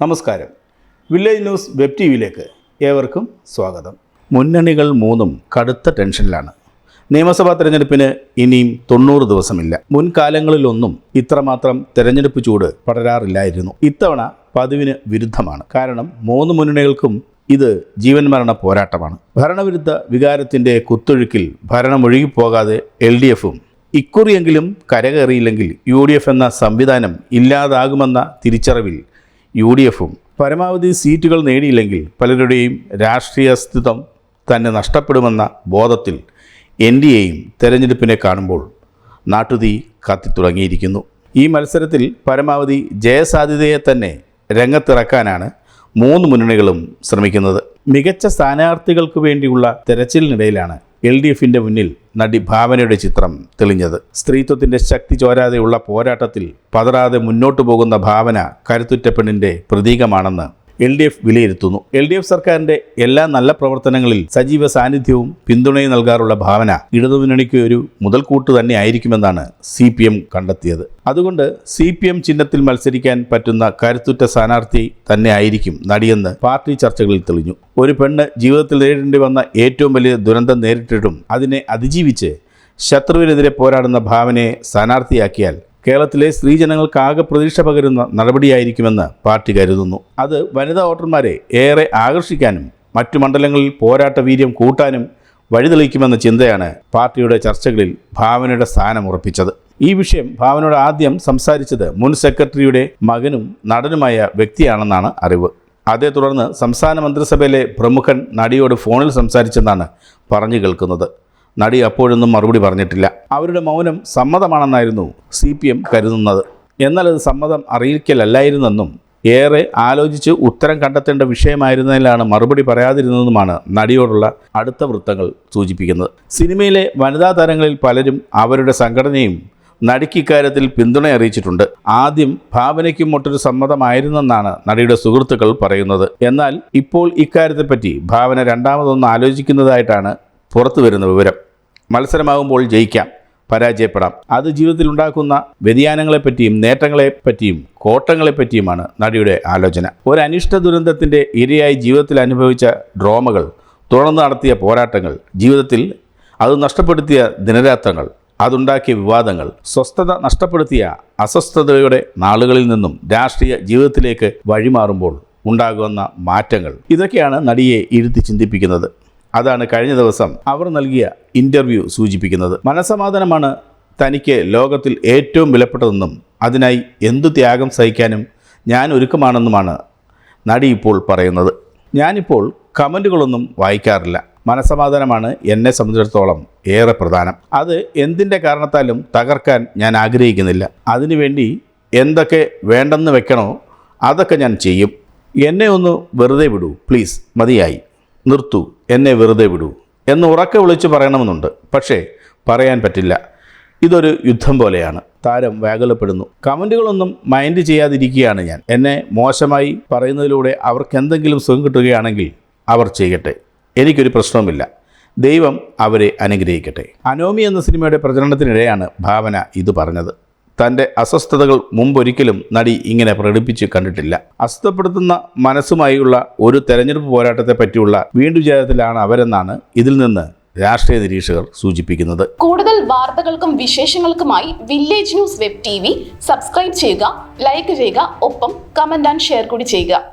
നമസ്കാരം. Village news web T വിയിലേക്ക് ഏവർക്കും സ്വാഗതം. മുന്നണികൾ മൂന്നും കടുത്ത ടെൻഷനിലാണ്. നിയമസഭാ തെരഞ്ഞെടുപ്പിന് ഇനിയും തൊണ്ണൂറ് ദിവസമില്ല. മുൻകാലങ്ങളിലൊന്നും ഇത്രമാത്രം തെരഞ്ഞെടുപ്പ് ചൂട് പടരാറില്ലായിരുന്നു. ഇത്തവണ പതിവിന് വിരുദ്ധമാണ്. കാരണം മൂന്ന് മുന്നണികൾക്കും ഇത് ജീവൻ മരണ പോരാട്ടമാണ്. ഭരണവിരുദ്ധ വികാരത്തിന്റെ കുത്തൊഴുക്കിൽ ഭരണമൊഴുകിപ്പോകാതെ എൽ ഡി എഫും ഇക്കുറിയെങ്കിലും കരകയറിയില്ലെങ്കിൽ യു ഡി എഫ് എന്ന സംവിധാനം ഇല്ലാതാകുമെന്ന തിരിച്ചറിവിൽ യു ഡി എഫും പരമാവധി സീറ്റുകൾ നേടിയില്ലെങ്കിൽ പലരുടെയും രാഷ്ട്രീയ അസ്തിത്വം തന്നെ നഷ്ടപ്പെടുമെന്ന ബോധത്തിൽ എൻ ഡി എയും തെരഞ്ഞെടുപ്പിനെ കാണുമ്പോൾ നാട്ടുതീ കത്തിത്തുടങ്ങിയിരിക്കുന്നു. ഈ മത്സരത്തിൽ പരമാവധി ജയസാധ്യതയെ തന്നെ രംഗത്തിറക്കാനാണ് മൂന്ന് മുന്നണികളും ശ്രമിക്കുന്നത്. മികച്ച സ്ഥാനാർത്ഥികൾക്ക് വേണ്ടിയുള്ള തെരച്ചിലിനിടയിലാണ് എൽ ഡി എഫിന്റെ മുന്നിൽ നടി ഭാവനയുടെ ചിത്രം തെളിഞ്ഞത്. സ്ത്രീത്വത്തിന്റെ ശക്തി ചോരാതെയുള്ള പോരാട്ടത്തിൽ പതറാതെ മുന്നോട്ടു പോകുന്ന ഭാവന കരുത്തുറ്റ പെണ്ണിന്റെ പ്രതീകമാണെന്ന് എൽ ഡി എഫ് വിലയിരുത്തുന്നു. എൽ ഡി എഫ് സർക്കാരിന്റെ എല്ലാ നല്ല പ്രവർത്തനങ്ങളിൽ സജീവ സാന്നിധ്യവും പിന്തുണയും നൽകാറുള്ള ഭാവന ഇടതുമുന്നണിക്ക് ഒരു മുതൽക്കൂട്ട് തന്നെ ആയിരിക്കുമെന്നാണ് സി പി എം കണ്ടെത്തിയത്. അതുകൊണ്ട് സി പി എം ചിഹ്നത്തിൽ മത്സരിക്കാൻ പറ്റുന്ന കരുത്തുറ്റ സ്ഥാനാർത്ഥി തന്നെ ആയിരിക്കും നടിയെന്ന് പാർട്ടി ചർച്ചകളിൽ തെളിഞ്ഞു. ഒരു പെണ്ണ് ജീവിതത്തിൽ നേരിടേണ്ടി വന്ന ഏറ്റവും വലിയ ദുരന്തം നേരിട്ടിട്ടും അതിനെ അതിജീവിച്ച് ശത്രുവിനെതിരെ പോരാടുന്ന ഭാവനയെ സ്ഥാനാർത്ഥിയാക്കിയാൽ കേരളത്തിലെ സ്ത്രീജനങ്ങൾക്കാകെ പ്രതീക്ഷ പകരുന്ന നടപടിയായിരിക്കുമെന്ന് പാർട്ടി കരുതുന്നു. അത് വനിതാ വോട്ടർമാരെ ഏറെ ആകർഷിക്കാനും മറ്റു മണ്ഡലങ്ങളിൽ പോരാട്ട വീര്യം കൂട്ടാനും വഴിതെളിക്കുമെന്ന ചിന്തയാണ് പാർട്ടിയുടെ ചർച്ചകളിൽ ഭാവനയുടെ സ്ഥാനം ഉറപ്പിച്ചത്. ഈ വിഷയം ഭാവനയോട് ആദ്യം സംസാരിച്ചത് മുൻ സെക്രട്ടറിയുടെ മകനും നടനുമായ വ്യക്തിയാണെന്നാണ് അറിവ്. അതേ തുടർന്ന് സംസ്ഥാന മന്ത്രിസഭയിലെ പ്രമുഖൻ നടിയോട് ഫോണിൽ സംസാരിച്ചെന്നാണ് പറഞ്ഞു കേൾക്കുന്നത്. നടി അപ്പോഴൊന്നും മറുപടി പറഞ്ഞിട്ടില്ല. അവരുടെ മൗനം സമ്മതമാണെന്നായിരുന്നു സി പി എം കരുതുന്നത്. എന്നാൽ അത് സമ്മതം അറിയിക്കലല്ലായിരുന്നെന്നും ഏറെ ആലോചിച്ച് ഉത്തരം കണ്ടെത്തേണ്ട വിഷയമായിരുന്നതിലാണ് മറുപടി പറയാതിരുന്നതുമാണ് നടിയോടുള്ള അടുത്ത വൃത്തങ്ങൾ സൂചിപ്പിക്കുന്നത്. സിനിമയിലെ വനിതാ താരങ്ങളിൽ പലരും അവരുടെ സംഘടനയും നടിക്ക് ഇക്കാര്യത്തിൽ പിന്തുണ അറിയിച്ചിട്ടുണ്ട്. ആദ്യം ഭാവനയ്ക്കും മറ്റൊരു സമ്മതമായിരുന്നെന്നാണ് നടിയുടെ സുഹൃത്തുക്കൾ പറയുന്നത്. എന്നാൽ ഇപ്പോൾ ഇക്കാര്യത്തെപ്പറ്റി ഭാവന രണ്ടാമതൊന്ന് ആലോചിക്കുന്നതായിട്ടാണ് പുറത്തു വരുന്ന വിവരം. മത്സരമാകുമ്പോൾ ജയിക്കാം. പരാജയപ്പെടാം. അത് ജീവിതത്തിൽ ഉണ്ടാക്കുന്ന വ്യതിയാനങ്ങളെപ്പറ്റിയും നേട്ടങ്ങളെപ്പറ്റിയും കോട്ടങ്ങളെപ്പറ്റിയുമാണ് നടിയുടെ ആലോചന. ഒരു അനിഷ്ട ദുരന്തത്തിന്റെ ഇരയായി ജീവിതത്തിൽ അനുഭവിച്ച ഡ്രോമകൾ തുടർന്ന് നടത്തിയ പോരാട്ടങ്ങൾ ജീവിതത്തിൽ അത് നഷ്ടപ്പെടുത്തിയ ദിനരാത്രങ്ങൾ അതുണ്ടാക്കിയ വിവാദങ്ങൾ സ്വസ്ഥത നഷ്ടപ്പെടുത്തിയ അസ്വസ്ഥതയുടെ നാളുകളിൽ നിന്നും രാഷ്ട്രീയ ജീവിതത്തിലേക്ക് വഴിമാറുമ്പോൾ ഉണ്ടാകുന്ന മാറ്റങ്ങൾ. ഇതൊക്കെയാണ് നടിയെ ഇരുത്തി ചിന്തിപ്പിക്കുന്നത്. അതാണ് കഴിഞ്ഞ ദിവസം അവർ നൽകിയ ഇന്റർവ്യൂ സൂചിപ്പിക്കുന്നത്. മനസമാധാനമാണ് തനിക്ക് ലോകത്തിൽ ഏറ്റവും വിലപ്പെട്ടതെന്നും അതിനായി എന്തു ത്യാഗം സഹിക്കാനും ഞാൻ ഒരുക്കമാണെന്നുമാണ് നടി ഇപ്പോൾ പറയുന്നത്. ഞാനിപ്പോൾ കമന്റുകളൊന്നും വായിക്കാറില്ല. മനസമാധാനമാണ് എന്നെ സംബന്ധിച്ചിടത്തോളം ഏറെ പ്രധാനം. അത് എന്തിന്റെ കാരണത്താലും തകർക്കാൻ ഞാൻ ആഗ്രഹിക്കുന്നില്ല. അതിനുവേണ്ടി എന്തൊക്കെ വേണ്ടെന്ന് വെക്കണോ അതൊക്കെ ഞാൻ ചെയ്യും. എന്നെ ഒന്ന് വെറുതെ വിടൂ പ്ലീസ്. മതിയായി. നിർത്തൂ എന്നെ വെറുതെ വിടൂ എന്ന് ഉറക്കെ വിളിച്ച് പറയണമെന്നുണ്ട്. പക്ഷേ പറയാൻ പറ്റില്ല. ഇതൊരു യുദ്ധം പോലെയാണ്. താരം വ്യാകുലപ്പെടുന്നു. കമന്റുകളൊന്നും മൈൻഡ് ചെയ്യാതിരിക്കുകയാണ് ഞാൻ. എന്നെ മോശമായി പറയുന്നതിലൂടെ അവർക്ക് എന്തെങ്കിലും സുഖം കിട്ടുകയാണെങ്കിൽ അവർ ചെയ്യട്ടെ. എനിക്കൊരു പ്രശ്നവുമില്ല. ദൈവം അവരെ അനുഗ്രഹിക്കട്ടെ. അനോമി എന്ന സിനിമയുടെ പ്രചരണത്തിനിടെയാണ് ഭാവന ഇത് പറഞ്ഞത്. തന്റെ അസ്വസ്ഥതകൾ മുമ്പൊരിക്കലും നടി ഇങ്ങനെ പ്രകടിപ്പിച്ച് കണ്ടിട്ടില്ല. അസ്വസ്ഥപ്പെടുത്തുന്ന മനസ്സുമായുള്ള ഒരു തെരഞ്ഞെടുപ്പ് പോരാട്ടത്തെ പറ്റിയുള്ള വീണ്ടുചേരത്തിലാണ് അവരെന്നാണ് ഇതിൽ നിന്ന് രാഷ്ട്രീയ നിരീക്ഷകർ സൂചിപ്പിക്കുന്നത്. കൂടുതൽ വാർത്തകൾക്കും വിശേഷങ്ങൾക്കുമായി village news web TV subscribe ചെയ്യുക ലൈക്ക് ചെയ്യുക ഒപ്പം കമന്റ് ആൻഡ് ഷെയർ കൂടി ചെയ്യുക.